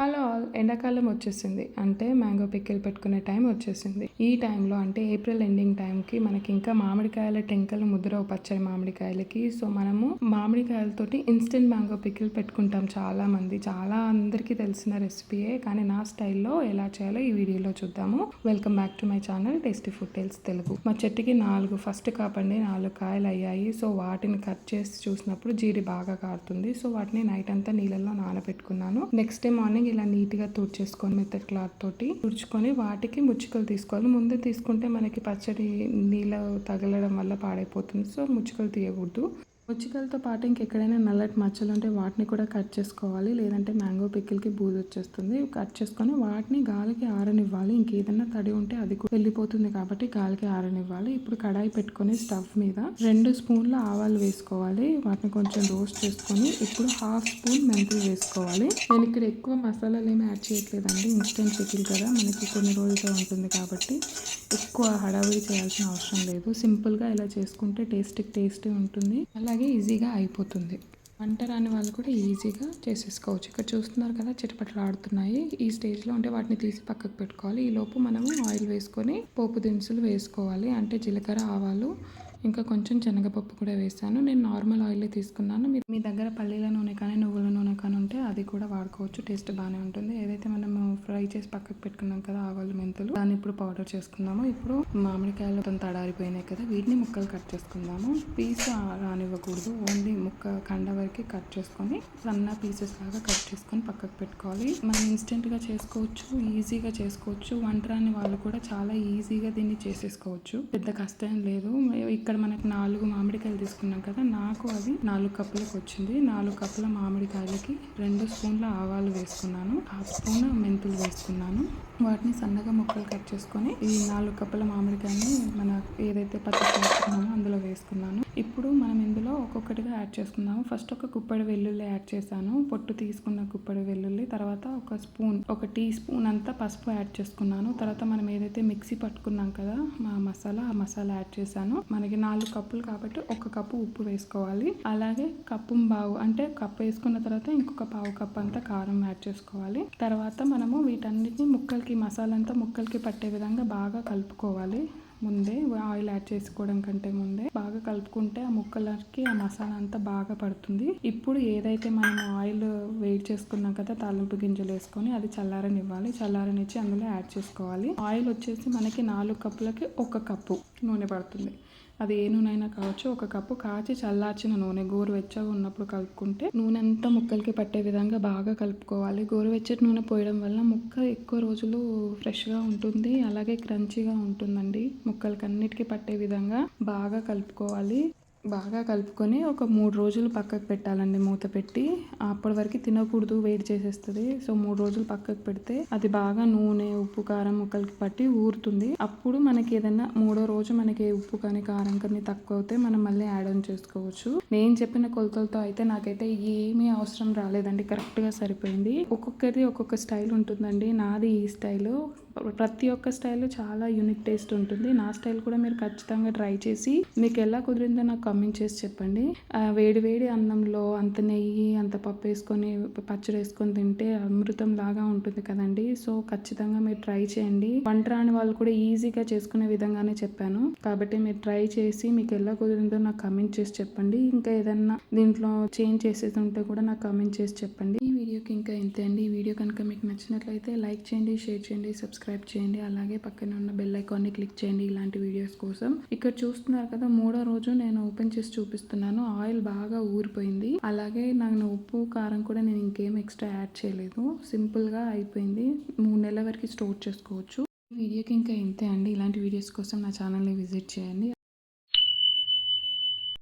Hello all ఎండాకాలం వచ్చేసింది. అంటే మ్యాంగో పిక్కిల్ పెట్టుకునే టైం వచ్చేసింది. ఈ టైంలో అంటే ఏప్రిల్ ఎండింగ్ టైంకి మనకి ఇంకా మామిడికాయల టెంకలు ముద్ర పచ్చడి మామిడికాయలకి. సో మనము మామిడికాయలతోటి ఇన్స్టెంట్ మ్యాంగో పిక్కిల్ పెట్టుకుంటాం చాలా మంది చాలా అందరికీ తెలిసిన రెసిపీయే. కానీ నా స్టైల్లో ఎలా చేయాలో ఈ వీడియోలో చూద్దాము. Welcome back to my channel tasty food tales Telugu మా చెట్టుకి నాలుగు ఫస్ట్ కాపండి నాలుగు కాయలు అయ్యాయి. సో వాటిని కట్ చేసి చూసినప్పుడు జీడి బాగా కారుతుంది. సో వాటిని నైట్ అంతా నీళ్ళల్లో నానబెట్టుకున్నాను. నెక్స్ట్ డే మార్నింగ్ ఇలా నీట్గా తుడిచేసుకొని మెత్తటి క్లాత్ తోటి తుడుచుకొని వాటికి ముచ్చుకలు తీసుకోవాలి. ముందు తీసుకుంటే మనకి పచ్చడి నీళ్ళ తగలడం వల్ల పాడైపోతుంది. సో ముచ్చుకలు తీయకూడదు. ఉచ్చికలతో పాటు ఇంకెక్కడైనా నల్లటి మచ్చలు ఉంటే వాటిని కూడా కట్ చేసుకోవాలి. లేదంటే మ్యాంగో పిక్కిల్కి బూజు వచ్చేస్తుంది. కట్ చేసుకొని వాటిని గాలికి ఆరనివ్వాలి. ఇంకేదైనా తడి ఉంటే అది కూడా వెళ్ళిపోతుంది కాబట్టి గాలికి ఆరనివ్వాలి. ఇప్పుడు కడాయి పెట్టుకొని స్టవ్ మీద రెండు స్పూన్ల ఆవాలు వేసుకోవాలి. వాటిని కొంచెం రోస్ట్ చేసుకొని ఇప్పుడు హాఫ్ స్పూన్ మెంతులు వేసుకోవాలి. నేను ఇక్కడ ఎక్కువ మసాలాలు ఏమి యాడ్ చేయట్లేదండి. ఇన్స్టెంట్ పిక్కిల్ కదా. మనకి కొన్ని రోజులుగా ఉంటుంది కాబట్టి ఎక్కువ హడావిడి చేయాల్సిన అవసరం లేదు. సింపుల్గా ఇలా చేసుకుంటే టేస్ట్కి టేస్టీ ఉంటుంది. అలాగే ఈజీగా అయిపోతుంది. వంట రాని వాళ్ళు కూడా ఈజీగా చేసేసుకోవచ్చు. ఇక్కడ చూస్తున్నారు కదా చిటపట్లు ఆడుతున్నాయి ఈ స్టేజ్లో ఉంటే వాటిని తీసి పక్కకు పెట్టుకోవాలి. ఈ లోపు మనము ఆయిల్ వేసుకొని పోపు దినుసులు వేసుకోవాలి. అంటే జీలకర్ర ఆవాలు ఇంకా కొంచెం శనగపప్పు కూడా వేసాను. నేను నార్మల్ ఆయిల్ తీసుకున్నాను. మీరు మీ దగ్గర పల్లీల నూనె కానీ నువ్వుల నూనె కానీ ఉంటే అది కూడా వాడుకోవచ్చు. టేస్ట్ బాగానే ఉంటుంది. ఏదైతే ఫ్రై చేసి పక్కకు పెట్టుకున్నాం కదా ఆవాలు మెంతులు. దాన్ని ఇప్పుడు పౌడర్ చేసుకుందాము. ఇప్పుడు మామిడికాయలు తడారిపోయినాయి కదా వీటిని ముక్కలు కట్ చేసుకుందాము. పీస్ రానివ్వకూడదు. ఓన్లీ ముక్క కండ వరకు కట్ చేసుకొని సన్న పీసెస్ లాగా కట్ చేసుకొని పక్కకు పెట్టుకోవాలి. మనం ఇన్స్టెంట్గా చేసుకోవచ్చు ఈజీగా చేసుకోవచ్చు. వంట రాని వాళ్ళు కూడా చాలా ఈజీగా దీన్ని చేసేసుకోవచ్చు. పెద్ద కష్టం లేదు. ఇక్కడ ఇక్కడ మనకు నాలుగు మామిడికాయలు తీసుకున్నాం కదా నాకు అది నాలుగు కప్పులకు వచ్చింది. నాలుగు కప్పుల మామిడికాయలకి రెండు స్పూన్ల ఆవాలు వేసుకున్నాను. హాఫ్ స్పూన్ మెంతులు తీసుకున్నాను వాటిని సన్నగా ముక్కలు కట్ చేసుకొని ఈ నాలుగు కప్పుల మామిడికాయని మన ఏదైతే పచ్చడి చేసుకున్నామో అందులో వేసుకున్నాను. ఇప్పుడు మనం ఇందులో ఒక్కొక్కటిగా యాడ్ చేసుకుందాము. ఫస్ట్ ఒక కుప్పడి వెల్లుల్లి యాడ్ చేశాను. పొట్టు తీసుకున్న కుప్పడి వెల్లుల్లి తర్వాత ఒక స్పూన్ ఒక టీ స్పూన్ అంతా పసుపు యాడ్ చేసుకున్నాను. తర్వాత మనం ఏదైతే మిక్సీ పట్టుకున్నాం కదా మా మసాలా ఆ మసాలా యాడ్ చేశాను. మనకి నాలుగు కప్పులు కాబట్టి ఒక కప్పు ఉప్పు వేసుకోవాలి. అలాగే కప్పు బావు అంటే కప్పు వేసుకున్న తర్వాత ఇంకొక పావు కప్పు అంతా కారం యాడ్ చేసుకోవాలి. తర్వాత మనము వీటన్నిటిని ముక్కలకి మసాలా అంతా ముక్కలకి పట్టే విధంగా బాగా కలుపుకోవాలి. ముందే ఆయిల్ యాడ్ చేసుకోవడం కంటే ముందే బాగా కలుపుకుంటే ఆ ముక్కలకి ఆ మసాలా అంతా బాగా పడుతుంది. ఇప్పుడు ఏదైతే మనం ఆయిల్ వేడి చేసుకున్నాం కదా తాలింపు గింజలు వేసుకొని అది చల్లారనివ్వాలి. చల్లారనిచ్చి అందులో యాడ్ చేసుకోవాలి. ఆయిల్ వచ్చేసి మనకి నాలుగు కప్పులకి ఒక కప్పు నూనె పడుతుంది. అది ఏ నూనె కావచ్చు. ఒక కప్పు కాచి చల్లార్చిన నూనె గోరువెచ్చగా ఉన్నప్పుడు కలుపుకుంటే నూనె అంతా ముక్కలకి పట్టే విధంగా బాగా కలుపుకోవాలి. గోరువెచ్చటి నూనె పోయడం వల్ల ముక్క ఎక్కువ రోజులు ఫ్రెష్గా ఉంటుంది అలాగే క్రంచీగా ఉంటుందండి. ముక్కలకి అన్నిటికీ పట్టే విధంగా బాగా కలుపుకోవాలి. బాగా కలుపుకొని ఒక మూడు రోజులు పక్కకు పెట్టాలండి మూత పెట్టి. అప్పటి వరకు తినకూడదు వేడి చేసేస్తుంది. సో మూడు రోజులు పక్కకు పెడితే అది బాగా నూనె ఉప్పు కారం ముక్కలకి పట్టి ఊరుతుంది. అప్పుడు మనకి ఏదైనా మూడో రోజు మనకి ఉప్పు కానీ కారం కానీ తక్కువ అవుతే మనం మళ్ళీ యాడ్ ఆన్ చేసుకోవచ్చు. నేను చెప్పిన కొలతలతో అయితే నాకైతే ఏమీ అవసరం రాలేదండి. కరెక్ట్గా సరిపోయింది. ఒక్కొక్కరిది ఒక్కొక్క స్టైల్ ఉంటుందండి. నాది ఈ స్టైల్. ప్రతి ఒక్క స్టైల్ చాలా యూనిక్ టేస్ట్ ఉంటుంది. నా స్టైల్ కూడా మీరు ఖచ్చితంగా ట్రై చేసి మీకు ఎలా కుదిరిందో నాకు కమెంట్ చేసి చెప్పండి. వేడి వేడి అన్నంలో అంత నెయ్యి అంత పప్పు వేసుకొని పచ్చడి వేసుకొని తింటే అమృతం లాగా ఉంటుంది కదండి. సో ఖచ్చితంగా మీరు ట్రై చేయండి. వంట రాని వాళ్ళు కూడా ఈజీగా చేసుకునే విధంగానే చెప్పాను. కాబట్టి మీరు ట్రై చేసి మీకు ఎలా కుదిరిందో నాకు కమెంట్ చేసి చెప్పండి. ఇంకా ఏదన్నా దీంట్లో చేంజ్ చేసేది ఉంటే కూడా నాకు కమెంట్ చేసి చెప్పండి. ఈ వీడియోకి ఇంకా ఇంతే అండి. ఈ వీడియో కనుక మీకు నచ్చినట్లయితే లైక్ చేయండి షేర్ చేయండి సబ్స్క్రైబ్ చేయండి అలాగే పక్కన ఉన్న బెల్ ఐకాన్ని క్లిక్ చేయండి ఇలాంటి వీడియోస్ కోసం. ఇక్కడ చూస్తున్నారు కదా మూడో రోజు నేను ఓపెన్ చేసి చూపిస్తున్నాను. ఆయిల్ బాగా ఊరిపోయింది. అలాగే నాకు ఉప్పు కారం కూడా నేను ఇంకేం ఎక్స్ట్రా యాడ్ చేయలేదు. సింపుల్గా అయిపోయింది. మూడు నెలల వరకు స్టోర్ చేసుకోవచ్చు. వీడియోకి ఇంకా ఇంతే అండి. ఇలాంటి వీడియోస్ కోసం నా ఛానల్ని విజిట్ చేయండి.